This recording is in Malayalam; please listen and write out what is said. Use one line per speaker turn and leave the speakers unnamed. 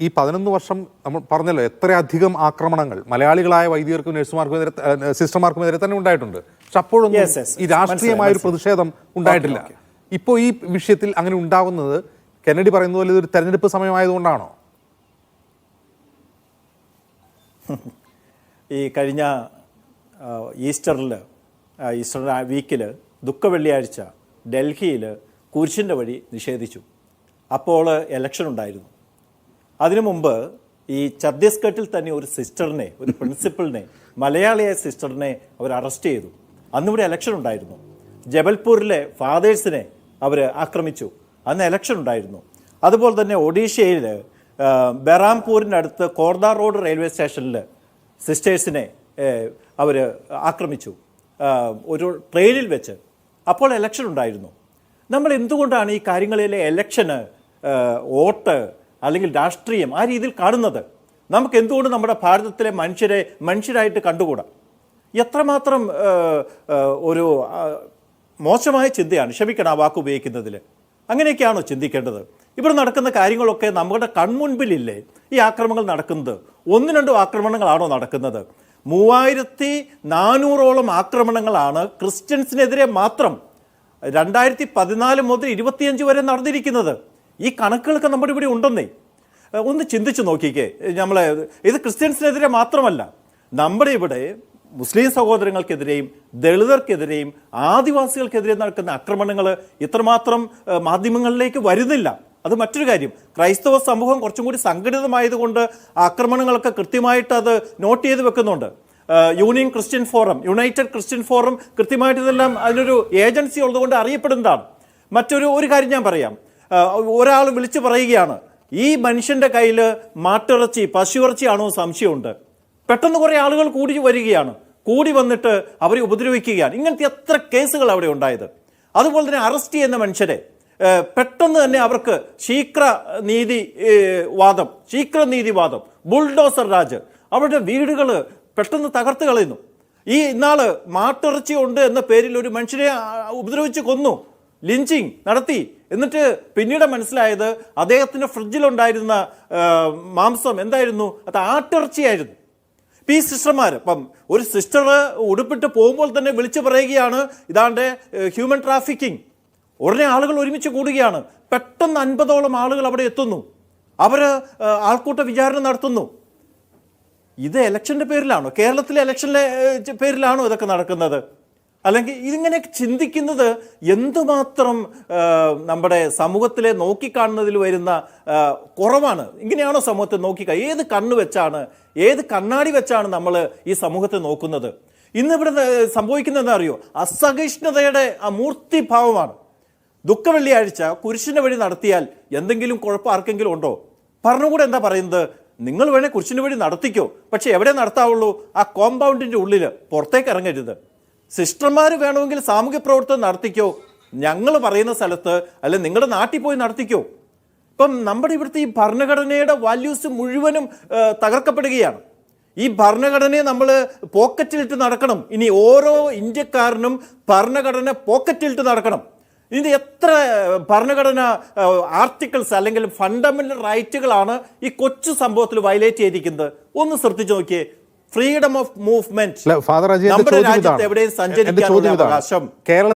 ഈ പതിനൊന്ന് വർഷം നമ്മൾ പറഞ്ഞല്ലോ എത്രയധികം ആക്രമണങ്ങൾ മലയാളികളായ വൈദികർക്കും നഴ്സുമാർക്കും എതിരെ സിസ്റ്റർമാർക്കും എതിരെ തന്നെ ഉണ്ടായിട്ടുണ്ട്. പക്ഷെ അപ്പോഴൊന്നും ഈ രാഷ്ട്രീയമായ ഒരു പ്രതിഷേധം ഉണ്ടായിട്ടില്ല. ഇപ്പോൾ ഈ വിഷയത്തിൽ അങ്ങനെ ഉണ്ടാകുന്നത് കെന്നഡി പറയുന്ന പോലെ ഇതൊരു തെരഞ്ഞെടുപ്പ് സമയമായതുകൊണ്ടാണോ?
ഈ കഴിഞ്ഞ ഈസ്റ്ററിൽ ഈസ്റ്റർ വീക്കിൽ ദുഃഖ വെള്ളിയാഴ്ച ഡൽഹിയിൽ കുരിശിന്റെ വഴി നിഷേധിച്ചു. അപ്പോൾ ഇലക്ഷൻ ഉണ്ടായിരുന്നു. അതിനു മുമ്പ് ഈ ഛത്തീസ്ഗഡിൽ തന്നെ ഒരു സിസ്റ്ററിനെ ഒരു പ്രിൻസിപ്പളിനെ മലയാളിയായ സിസ്റ്ററിനെ അവർ അറസ്റ്റ് ചെയ്തു. അന്നിവിടെ ഇലക്ഷൻ ഉണ്ടായിരുന്നു. ജബൽപൂരിലെ ഫാദേഴ്സിനെ അവർ ആക്രമിച്ചു. അന്ന് ഇലക്ഷൻ ഉണ്ടായിരുന്നു. അതുപോലെ തന്നെ ഒഡീഷയിൽ ബെറാംപൂരിന്റെ അടുത്ത് കോർദ റോഡ് റെയിൽവേ സ്റ്റേഷനിൽ സിസ്റ്റേഴ്സിനെ അവർ ആക്രമിച്ചു. ഒരു ട്രെയിനിൽ വെച്ച്. അപ്പോൾ ഇലക്ഷൻ ഉണ്ടായിരുന്നു. നമ്മൾ എന്തുകൊണ്ടാണ് ഈ കാര്യങ്ങളിലെ ഇലക്ഷന് വോട്ട് അല്ലെങ്കിൽ രാഷ്ട്രീയം ആ രീതിയിൽ കാണുന്നത്. നമുക്ക് എന്തുകൊണ്ട് നമ്മുടെ ഭാരതത്തിലെ മനുഷ്യരെ മനുഷ്യരായിട്ട് കണ്ടുകൂടാ? എത്രമാത്രം ഒരു മോശമായ ചിന്തയാണ് ക്ഷമിക്കണം ആ വാക്ക് ഉപയോഗിക്കുന്നതിൽ അങ്ങനെയൊക്കെയാണോ ചിന്തിക്കേണ്ടത്? ഇവിടെ നടക്കുന്ന കാര്യങ്ങളൊക്കെ നമ്മുടെ കൺമുൻപിലില്ലേ? ഈ ആക്രമണങ്ങൾ നടക്കുന്നത് ഒന്ന് രണ്ടോ ആക്രമണങ്ങളാണോ നടക്കുന്നത്? മൂവായിരത്തി നാനൂറോളം ആക്രമണങ്ങളാണ് ക്രിസ്ത്യൻസിനെതിരെ മാത്രം രണ്ടായിരത്തി പതിനാല് മുതൽ ഇരുപത്തിയഞ്ച് വരെ നടന്നിരിക്കുന്നത്. ഈ കണക്കുകളൊക്കെ നമ്മുടെ ഇവിടെ ഉണ്ടെന്നേ. ഒന്ന് ചിന്തിച്ച് നോക്കിക്കേ. നമ്മളെ ഇത് ക്രിസ്ത്യൻസിനെതിരെ മാത്രമല്ല നമ്മുടെ ഇവിടെ മുസ്ലിം സഹോദരങ്ങൾക്കെതിരെയും ദളിതർക്കെതിരെയും ആദിവാസികൾക്കെതിരെയും നടക്കുന്ന ആക്രമണങ്ങൾ ഇത്രമാത്രം മാധ്യമങ്ങളിലേക്ക് വരുന്നില്ല. അത് മറ്റൊരു കാര്യം. ക്രൈസ്തവ സമൂഹം കുറച്ചും കൂടി സംഘടിതമായതുകൊണ്ട് ആക്രമണങ്ങളൊക്കെ കൃത്യമായിട്ട് അത് നോട്ട് ചെയ്ത് വെക്കുന്നുണ്ട്. Union Christian forum united Christian forum കൃത്യമായിട്ട് ഇതെല്ലാം അതിനൊരു ഏജൻസി ഉള്ളതുകൊണ്ട് അറിയപ്പെടുന്നതാണ്. മറ്റൊരു ഒരു കാര്യം ഞാൻ പറയാം. ഒരാൾ വിളിച്ചു പറയുകയാണ് ഈ മനുഷ്യന്റെ കയ്യിൽ മാട്ടിറച്ചി പശുവിറച്ചിയാണോ സംശയമുണ്ട്. പെട്ടെന്ന് കുറേ ആളുകൾ കൂടി വരികയാണ്. കൂടി വന്നിട്ട് അവരെ ഉപദ്രവിക്കുകയാണ്. ഇങ്ങനത്തെ എത്ര കേസുകൾ അവിടെ ഉണ്ടായത്. അതുപോലെ തന്നെ അറസ്റ്റ് ചെയ്യുന്ന മനുഷ്യരെ പെട്ടെന്ന് തന്നെ അവർക്ക് ശീക്ര നീതി വാദം ശീക്ര നീതിവാദം ബുൾഡോസർ രാജ് അവരുടെ വീടുകൾ പെട്ടെന്ന് തകർത്ത് കളയുന്നു. ഈ ഇന്നാൾ മാട്ടിറച്ചി ഉണ്ട് എന്ന പേരിൽ ഒരു മനുഷ്യനെ ഉപദ്രവിച്ച് കൊന്നു. ലിഞ്ചിങ് നടത്തി. എന്നിട്ട് പിന്നീട് മനസ്സിലായത് അദ്ദേഹത്തിന്റെ ഫ്രിഡ്ജിലുണ്ടായിരുന്ന മാംസം എന്തായിരുന്നു? അത് ആട്ടിറച്ചിയായിരുന്നു. ഇപ്പം ഈ സിസ്റ്റർമാർ ഇപ്പം ഒരു സിസ്റ്റർ ഉടുപ്പിട്ട് പോകുമ്പോൾ തന്നെ വിളിച്ചു പറയുകയാണ് ഇതാണ്ട് ഹ്യൂമൻ ട്രാഫിക്കിംഗ്. ഉടനെ ആളുകൾ ഒരുമിച്ച് കൂടുകയാണ്. പെട്ടെന്ന് അൻപതോളം ആളുകൾ അവിടെ എത്തുന്നു. അവർ ആൾക്കൂട്ട വിചാരണ നടത്തുന്നു. ഇത് ഇലക്ഷന്റെ പേരിലാണോ? കേരളത്തിലെ ഇലക്ഷന്റെ പേരിലാണോ ഇതൊക്കെ നടക്കുന്നത്? അല്ലെങ്കിൽ ഇതിങ്ങനെ ചിന്തിക്കുന്നത് എന്തുമാത്രം നമ്മുടെ സമൂഹത്തിലെ നോക്കിക്കാണുന്നതിൽ വരുന്ന കുറവാണ്. ഇങ്ങനെയാണോ സമൂഹത്തെ നോക്കിക്ക? ഏത് കണ്ണ് വെച്ചാണ് ഏത് കണ്ണാടി വെച്ചാണ് നമ്മൾ ഈ സമൂഹത്തെ നോക്കുന്നത്? ഇന്നിവിടെ എന്താ അറിയോ? അസഹിഷ്ണുതയുടെ ആ മൂർത്തിഭാവമാണ്. ദുഃഖവെള്ളിയാഴ്ച കുരിശിന്റെ വഴി നടത്തിയാൽ എന്തെങ്കിലും കുഴപ്പം ആർക്കെങ്കിലും ഉണ്ടോ? പറഞ്ഞുകൂടെ എന്താ പറയുന്നത്? നിങ്ങൾ വേണേൽ കുരിശിന്റെ വഴി നടത്തിക്കോ. പക്ഷെ എവിടെ നടത്താവുള്ളൂ? ആ കോമ്പൗണ്ടിന്റെ ഉള്ളിൽ പുറത്തേക്ക് ഇറങ്ങരുത്. സിസ്റ്റർമാർ വേണമെങ്കിൽ സാമൂഹ്യ പ്രവർത്തനം നടത്തിക്കോ. ഞങ്ങൾ പറയുന്ന സ്ഥലത്ത് അല്ലെ നിങ്ങളുടെ നാട്ടിൽ പോയി നടത്തിക്കോ. ഇപ്പം നമ്മുടെ ഇവിടുത്തെ ഈ ഭരണഘടനയുടെ വാല്യൂസ് മുഴുവനും തകർക്കപ്പെടുകയാണ്. ഈ ഭരണഘടനയെ നമ്മൾ പോക്കറ്റിലിട്ട് നടക്കണം. ഇനി ഓരോ ഇന്ത്യക്കാരനും ഭരണഘടന പോക്കറ്റിലിട്ട് നടക്കണം. ഇതിന്റെ എത്ര ഭരണഘടന ആർട്ടിക്കിൾസ് അല്ലെങ്കിൽ ഫണ്ടമെന്റൽ റൈറ്റുകളാണ് ഈ കൊച്ചു സംഭവത്തിൽ വയലേറ്റ് ചെയ്തിരിക്കുന്നത്? ഒന്ന് ശ്രദ്ധിച്ചു നോക്കിയേ. ഫ്രീഡം ഓഫ് മൂവ്മെന്റ് നമ്മുടെ രാജ്യത്ത് എവിടെയും സഞ്ചരിക്കാനുള്ള അവകാശം
കേരള